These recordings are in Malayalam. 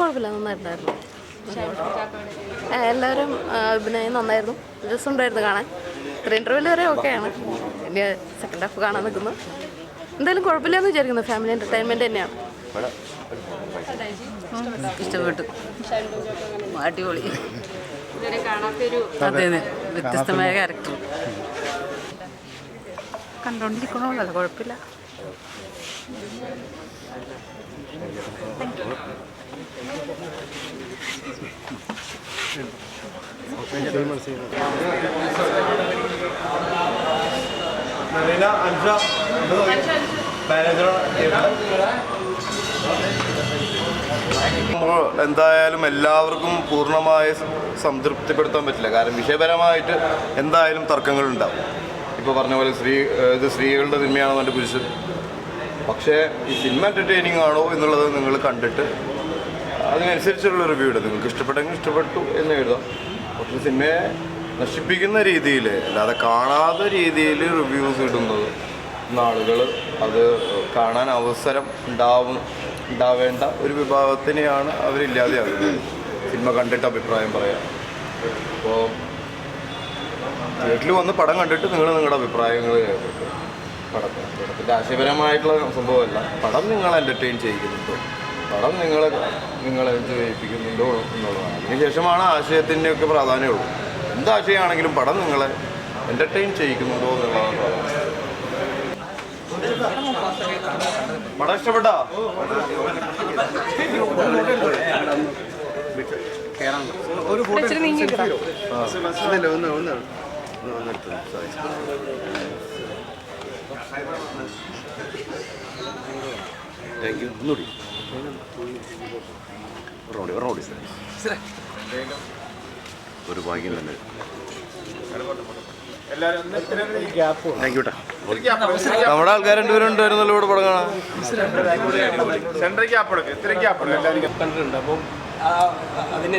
കുഴപ്പമില്ല നന്നായിട്ടുണ്ടായിരുന്നു. എല്ലാവരും അഭിനയം നന്നായിരുന്നു. രസം ഉണ്ടായിരുന്നു കാണാൻ. ഒരു ഇന്റർവ്യൂ വരെ ഓക്കെയാണ്. ഇനി സെക്കൻഡ് ഹാഫ് കാണാൻ നിൽക്കുന്നു. എന്തായാലും കുഴപ്പമില്ലെന്ന് വിചാരിക്കുന്നു. ഫാമിലി എന്റർടൈൻമെന്റ് തന്നെയാണ്. ഇഷ്ടപ്പെട്ടു. അടിപൊളി. അതെ. അതെ വ്യത്യസ്തമായ ക്യാരക്ടർ കണ്ടോണ്ടിരിക്കണമല്ലോ കുഴപ്പമില്ല. നവീന അൻഷ. എന്തായാലും എല്ലാവർക്കും പൂർണമായി സംതൃപ്തിപ്പെടുത്താൻ പറ്റില്ല. കാരണം വിഷയപരമായിട്ട് എന്തായാലും തർക്കങ്ങൾ ഉണ്ടാവും ഇപ്പോൾ പറഞ്ഞ പോലെ സ്ത്രീ ഇത് സ്ത്രീകളുടെ സിനിമയാണോ എന്റെ പുരുഷൻ? പക്ഷേ ഈ സിനിമ എന്റർടൈനിങ് ആണോ എന്നുള്ളത് നിങ്ങൾ കണ്ടിട്ട് അതിനനുസരിച്ചുള്ള റിവ്യൂ ഇടും നിങ്ങൾക്ക് ഇഷ്ടപ്പെട്ടെങ്കിൽ ഇഷ്ടപ്പെട്ടു എന്ന് എഴുതാം. പക്ഷേ സിനിമയെ നശിപ്പിക്കുന്ന രീതിയിൽ അല്ലാതെ കാണാത്ത രീതിയിൽ റിവ്യൂസ് ഇടുന്നത് ആളുകൾ അത് കാണാൻ അവസരം ഉണ്ടാവും ഉണ്ടാവേണ്ട ഒരു വിഭാഗത്തിനെയാണ് അവരില്ലാതെയാകുന്നത് സിനിമ കണ്ടിട്ട് അഭിപ്രായം പറയാം. അപ്പോൾ തിയേറ്ററിൽ വന്ന് പടം കണ്ടിട്ട് നിങ്ങൾ നിങ്ങളുടെ അഭിപ്രായങ്ങൾ പടത്തിന് പടത്തിന്റെ ആശയപരമായിട്ടുള്ള സംഭവമല്ല. പടം നിങ്ങൾ എന്റർടൈൻ ചെയ്യിക്കുന്നുണ്ടോ പടം നിങ്ങളെ നിങ്ങളെ ചെയ്യിപ്പിക്കുന്നുണ്ടോ എന്നുള്ളതാണ്. അതിനുശേഷമാണ് ആശയത്തിന്റെയൊക്കെ പ്രാധാന്യമുള്ളൂ. എന്ത് ആശയമാണെങ്കിലും പടം നിങ്ങളെ എന്റർടൈൻ ചെയ്യിക്കുന്നുണ്ടോ എന്നുള്ളതാണ് പ്രാധാന്യം. പടം ഇഷ്ടപ്പെട്ടാ? താങ്ക് യു ഒന്നുകൂടി. ഒരെണ്ണൂടി ഒരെണ്ണൂടി ഒരു ഭാഗ്യം തന്നെ. നമ്മുടെ ആൾക്കാർ രണ്ടുപേരും ഉണ്ടായിരുന്നല്ലോ ഇവിടെ പടം കാണാൻ. കണ്ടിട്ടുണ്ട് അപ്പം അതിന്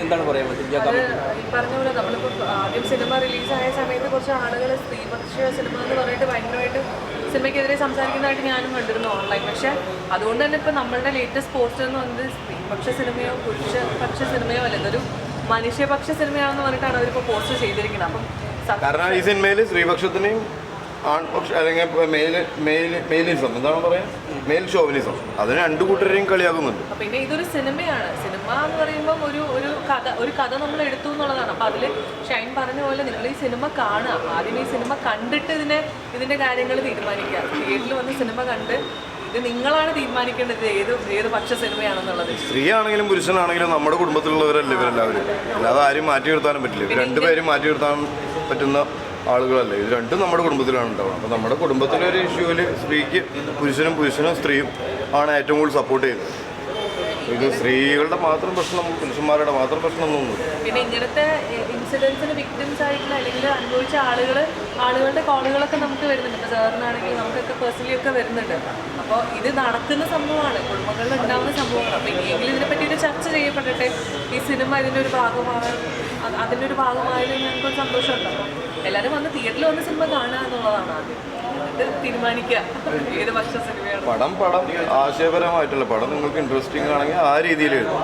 എന്താണ് പറയാൻ പറഞ്ഞ പോലെ നമ്മളിപ്പോൾ ആദ്യം സിനിമ റിലീസായ സമയത്ത് കുറച്ച് ആളുകൾ സ്ത്രീപക്ഷ സിനിമ എന്ന് പറഞ്ഞിട്ട് ഭയങ്കരമായിട്ട് സിനിമയ്ക്കെതിരെ സംസാരിക്കുന്നതായിട്ട് ഞാനും കണ്ടിരുന്നു ഓൺലൈൻ പക്ഷെ അതുകൊണ്ട് തന്നെ ഇപ്പോൾ നമ്മളുടെ ലേറ്റസ്റ്റ് പോസ്റ്റർ എന്ന് പറയുന്നത് സ്ത്രീപക്ഷ സിനിമയോ പുരുഷപക്ഷ സിനിമയോ അല്ല ഇതൊരു മനുഷ്യപക്ഷ സിനിമയാണെന്ന് പറഞ്ഞിട്ടാണ് അവരിപ്പോൾ പോസ്റ്റ് ചെയ്തിരിക്കുന്നത്. അപ്പം കാരണം ഈ സിനിമയിൽ സ്ത്രീപക്ഷത്തിനെയും ആൺപക്ഷ അല്ലെങ്കിൽ മെയിൽ മെയിൽ മെയിലിസം എന്താണ് പറയുക മെയിൽ ഷോവിനിസം അതിന് രണ്ടു കൂട്ടരെയും കളിയാക്കുന്നുണ്ട് അപ്പൊ പിന്നെ ഇതൊരു സിനിമയാണ്. സിനിമ എന്ന് പറയുമ്പോൾ ഒരു ഒരു കഥ ഒരു കഥ നമ്മൾ എടുത്തു എന്നുള്ളതാണ്. അപ്പൊ അതിൽ ഷൈൻ പറഞ്ഞ പോലെ നിങ്ങൾ ഈ സിനിമ കാണുക. ആദ്യം ഈ സിനിമ കണ്ടിട്ട് ഇതിനെ ഇതിന്റെ കാര്യങ്ങൾ തീരുമാനിക്കുക. തിയേറ്ററിൽ വന്ന് സിനിമ കണ്ട് ഇത് നിങ്ങളാണ് തീരുമാനിക്കേണ്ടത് ഏത് ഏത് പക്ഷ സിനിമയാണെന്നുള്ളത്. സ്ത്രീ ആണെങ്കിലും പുരുഷനാണെങ്കിലും നമ്മുടെ കുടുംബത്തിലുള്ളവരല്ലേ ഇവരെല്ലാവരും? അല്ലാതെ ആരും മാറ്റി നിർത്താനും പറ്റില്ല രണ്ടുപേരും മാറ്റി നിർത്താൻ പറ്റുന്ന ആളുകളല്ലേ? ഇത് രണ്ടും നമ്മുടെ കുടുംബത്തിലാണ് ഉണ്ടാവുക അപ്പോൾ നമ്മുടെ കുടുംബത്തിലെ ഒരു ഇഷ്യൂവിൽ സ്ത്രീക്ക് പുരുഷനും പുരുഷനും സ്ത്രീയും ആണ് ഏറ്റവും കൂടുതൽ സപ്പോർട്ട് ചെയ്യുന്നത്. ഇത് സ്ത്രീകളുടെ മാത്രം പ്രശ്നം പുരുഷന്മാരുടെ മാത്രം പ്രശ്നമൊന്നുമില്ല. പിന്നെ ഇങ്ങനത്തെ ഇൻസിഡൻസിന് വിക്ടിംസ് ആയിട്ടുള്ള അല്ലെങ്കിൽ അനുഭവിച്ച ആളുകൾ ആളുകളുടെ കോളുകളൊക്കെ നമുക്ക് വരുന്നുണ്ട്. ഇപ്പോൾ സാറിനാണെങ്കിൽ നമുക്കൊക്കെ പേഴ്സണലി ഒക്കെ വരുന്നുണ്ട്. അപ്പോൾ ഇത് നടക്കുന്ന സംഭവമാണ്. കുടുംബങ്ങളിൽ ഉണ്ടാകുന്ന സംഭവമാണ് അപ്പോൾ ഇനിയെങ്കിലും ഇതിനെപ്പറ്റി ഒരു ചർച്ച ചെയ്യപ്പെടട്ടെ. ഈ സിനിമ ഇതിന്റെ ഒരു ഭാഗമാണ് അത് അതിന്റെ ഒരു ഭാഗമായതിൽ ഞങ്ങൾക്കൊരു സന്തോഷമുണ്ട്. അപ്പോൾ എല്ലാവരും വന്ന് തിയേറ്ററിൽ വന്ന് സിനിമ കാണുക എന്നുള്ളതാണ് ആദ്യം. തീരുമാനിക്കുക. പടം പടം ആശയപരമായിട്ടുള്ള പടം നിങ്ങൾക്ക് ഇൻട്രസ്റ്റിംഗ് ആണെങ്കിൽ ആ രീതിയിൽ എഴുതും.